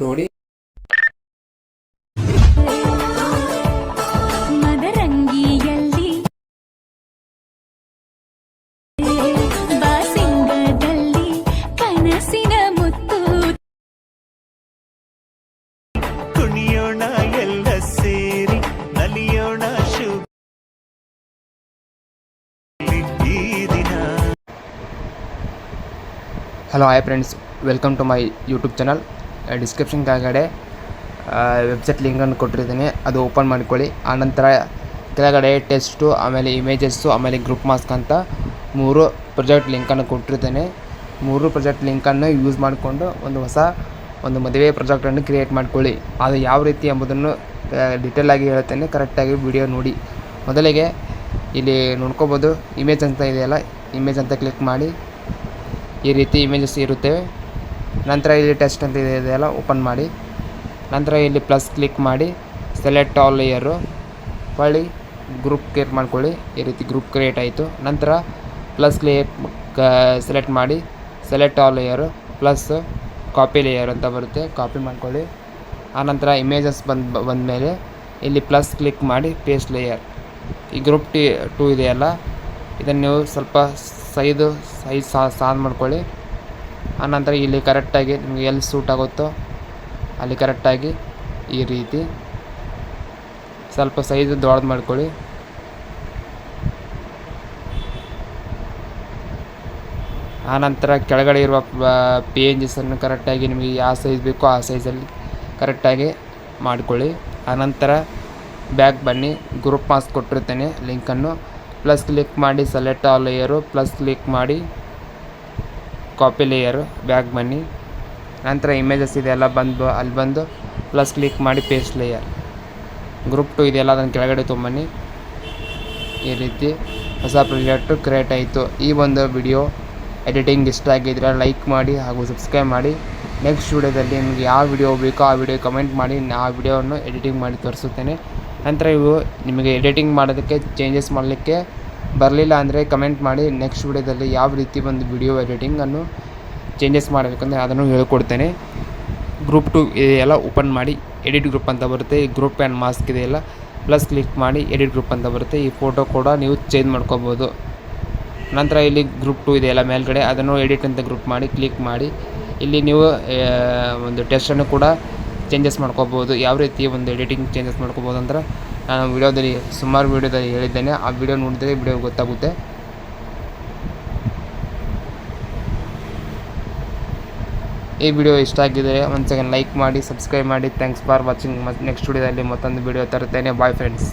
ನೋಡಿ. Hello hi friends welcome to my YouTube channel description ಕೆಳಗಡೆ website ಲಿಂಕನ್ನು ಕೊಟ್ಟಿರ್ತೀನಿ. ಅದು ಓಪನ್ ಮಾಡ್ಕೊಳ್ಳಿ. ಆನಂತರ ಕೆಳಗಡೆ ಟೆಸ್ಟು ಆಮೇಲೆ ಇಮೇಜಸ್ಸು ಆಮೇಲೆ ಗ್ರೂಪ್ ಮಾಸ್ಕ್ ಅಂತ ಮೂರು ಪ್ರಾಜೆಕ್ಟ್ ಲಿಂಕನ್ನು ಕೊಟ್ಟಿರ್ತೇನೆ. ಮೂರು ಪ್ರೊಜೆಕ್ಟ್ ಲಿಂಕನ್ನು ಯೂಸ್ ಮಾಡಿಕೊಂಡು ಒಂದು ಹೊಸ ಒಂದು ಮದುವೆ ಪ್ರೊಜೆಕ್ಟನ್ನು ಕ್ರಿಯೇಟ್ ಮಾಡ್ಕೊಳ್ಳಿ. ಅದು ಯಾವ ರೀತಿ ಎಂಬುದನ್ನು ಡೀಟೇಲ್ ಆಗಿ ಹೇಳ್ತೇನೆ. ಕರೆಕ್ಟಾಗಿ ವಿಡಿಯೋ ನೋಡಿ. ಮೊದಲಿಗೆ ಇಲ್ಲಿ ನೋಡ್ಕೋಬೋದು. ಇಮೇಜ್ ಅಂತ ಇದೆಯಲ್ಲ? ಇಮೇಜ್ ಅಂತ ಕ್ಲಿಕ್ ಮಾಡಿ. ಈ ರೀತಿ ಇಮೇಜಸ್ ಇರುತ್ತವೆ ನಂತರ ಇಲ್ಲಿ ಟೆಸ್ಟ್ ಅಂತ ಇದೆ ಇದೆಯಲ್ಲ ಓಪನ್ ಮಾಡಿ. ನಂತರ ಇಲ್ಲಿ ಪ್ಲಸ್ ಕ್ಲಿಕ್ ಮಾಡಿ ಸೆಲೆಕ್ಟ್ ಆಲ್ ಇಯರು ಹೊಳ್ಳಿ ಗ್ರೂಪ್ ಕ್ರಿಯೇಟ್ ಮಾಡ್ಕೊಳ್ಳಿ. ಈ ರೀತಿ ಗ್ರೂಪ್ ಕ್ರಿಯೇಟ್ ಆಯಿತು. ನಂತರ ಪ್ಲಸ್ ಲೇಯರ್ ಸೆಲೆಕ್ಟ್ ಮಾಡಿ select all layer plus copy layer ಅಂತ ಬರುತ್ತೆ. ಕಾಪಿ ಮಾಡ್ಕೊಳ್ಳಿ. ಆನಂತರ ಇಮೇಜಸ್ ಬಂದು, ಬಂದಮೇಲೆ ಇಲ್ಲಿ ಪ್ಲಸ್ ಕ್ಲಿಕ್ ಮಾಡಿ ಪೇಸ್ಟ್ ಲೇಯರ್ ಈ ಗ್ರೂಪ್ ಟಿ ಟೂ ಇದೆಯಲ್ಲ ಇದನ್ನು ನೀವು ಸ್ವಲ್ಪ ಸೈದು ಸೈಜ್ ಸಾನ್ ಮಾಡ್ಕೊಳ್ಳಿ. ಆನಂತರ ಇಲ್ಲಿ ಕರೆಕ್ಟಾಗಿ ನಿಮಗೆ ಎಲ್ಲಿ ಸೂಟ್ ಆಗುತ್ತೋ ಅಲ್ಲಿ ಕರೆಕ್ಟಾಗಿ ಈ ರೀತಿ ಸ್ವಲ್ಪ ಸೈಜ್ ದೊಡ್ಡದು ಮಾಡ್ಕೊಳ್ಳಿ. ಆನಂತರ ಕೆಳಗಡೆ ಇರುವ ಪಿ ಎನ್ ಜಿಸನ್ನು ಕರೆಕ್ಟಾಗಿ ನಿಮಗೆ ಯಾವ ಸೈಜ್ ಬೇಕೋ ಆ ಸೈಜಲ್ಲಿ ಕರೆಕ್ಟಾಗಿ ಮಾಡಿಕೊಳ್ಳಿ. ಆನಂತರ ಬ್ಯಾಕ್ ಬನ್ನಿ ಗ್ರೂಪ್ ಮಾಸ್ಕ್ ಕೊಟ್ಟಿರ್ತೇನೆ ಲಿಂಕನ್ನು. ಪ್ಲಸ್ ಕ್ಲಿಕ್ ಮಾಡಿ select all layer plus click ಮಾಡಿ. ಕಾಪಿ ಲೇಯರು ಬ್ಯಾಕ್ ಬನ್ನಿ ನಂತರ ಇಮೇಜಸ್ ಇದೆಲ್ಲ ಬಂದು, ಅಲ್ಲಿ ಬಂದು ಪ್ಲಸ್ ಕ್ಲಿಕ್ ಮಾಡಿ ಪೇಸ್ಟ್ ಲೇಯರ್ ಗ್ರೂಪ್ ಟು ಇದೆಲ್ಲ ಅದನ್ನು ಕೆಳಗಡೆ ತೊಂಬನ್ನಿ. ಈ ರೀತಿ ಹೊಸ ಪ್ರಾಜೆಕ್ಟು ಕ್ರಿಯೇಟ್ ಆಯಿತು. ಈ ಒಂದು ವಿಡಿಯೋ ಎಡಿಟಿಂಗ್ ಇಷ್ಟ ಆಗಿದ್ರೆ ಲೈಕ್ ಮಾಡಿ ಹಾಗೂ ಸಬ್ಸ್ಕ್ರೈಬ್ ಮಾಡಿ. ನೆಕ್ಸ್ಟ್ ವಿಡಿಯೋದಲ್ಲಿ ನಿಮಗೆ ಯಾವ ವಿಡಿಯೋ ಬೇಕೋ ಆ ವಿಡಿಯೋ ಕಮೆಂಟ್ ಮಾಡಿ. ಆ ವಿಡಿಯೋವನ್ನು ಎಡಿಟಿಂಗ್ ಮಾಡಿ ತೋರಿಸುತ್ತೇನೆ. ನಂತರ ಇವು ನಿಮಗೆ ಎಡಿಟಿಂಗ್ ಮಾಡೋದಕ್ಕೆ ಚೇಂಜಸ್ ಮಾಡಲಿಕ್ಕೆ ಬರಲಿಲ್ಲ ಅಂದರೆ ಕಮೆಂಟ್ ಮಾಡಿ ನೆಕ್ಸ್ಟ್ ವಿಡಿಯೋದಲ್ಲಿ ಯಾವ ರೀತಿ ಒಂದು ವಿಡಿಯೋ ಎಡಿಟಿಂಗನ್ನು ಚೇಂಜಸ್ ಮಾಡಬೇಕಂದ್ರೆ ಅದನ್ನು ಹೇಳ್ಕೊಡ್ತೇನೆ. ಗ್ರೂಪ್ ಟು ಎಲ್ಲ ಓಪನ್ ಮಾಡಿ ಎಡಿಟ್ ಗ್ರೂಪ್ ಅಂತ ಬರುತ್ತೆ, ಈ ಗ್ರೂಪ್ ಆ್ಯಂಡ್ ಮಾಸ್ಕ್ ಇದೆಯಲ್ಲ ಪ್ಲಸ್ ಕ್ಲಿಕ್ ಮಾಡಿ ಎಡಿಟ್ ಗ್ರೂಪ್ ಅಂತ ಬರುತ್ತೆ. ಈ ಫೋಟೋ ಕೂಡ ನೀವು ಚೇಂಜ್ ಮಾಡ್ಕೋಬೋದು. ನಂತರ ಇಲ್ಲಿ ಗ್ರೂಪ್ ಟು ಇದೆಯಲ್ಲ ಮೇಲ್ಗಡೆ, ಅದನ್ನು ಎಡಿಟ್ ಅಂತ ಗ್ರೂಪ್ ಮಾಡಿ ಕ್ಲಿಕ್ ಮಾಡಿ. ಇಲ್ಲಿ ನೀವು ಒಂದು ಟೆಸ್ಟನ್ನು ಕೂಡ ಚೇಂಜಸ್ ಮಾಡ್ಕೋಬೋದು. ಯಾವ ರೀತಿ ಒಂದು ಎಡಿಟಿಂಗ್ ಚೇಂಜಸ್ ಮಾಡ್ಕೋಬೋದು ಅಂದ್ರೆ ನಾನು ವಿಡಿಯೋದಲ್ಲಿ ಸುಮಾರು ವಿಡಿಯೋದಲ್ಲಿ ಹೇಳಿದ್ದೇನೆ. ಆ ವಿಡಿಯೋ ನೋಡಿದರೆ ವಿಡಿಯೋ ಗೊತ್ತಾಗುತ್ತೆ. ಈ ವಿಡಿಯೋ ಇಷ್ಟ ಆಗಿದ್ದರೆ ಒಂದು ಸೆಕೆಂಡ್ ಲೈಕ್ ಮಾಡಿ, ಸಬ್ಸ್ಕ್ರೈಬ್ ಮಾಡಿ. ಥ್ಯಾಂಕ್ಸ್ ಫಾರ್ ವಾಚಿಂಗ್ ಮತ್ತು ನೆಕ್ಸ್ಟ್ ವಿಡಿಯೋದಲ್ಲಿ ಮತ್ತೊಂದು ವಿಡಿಯೋ ತರುತ್ತೇನೆ. Bye friends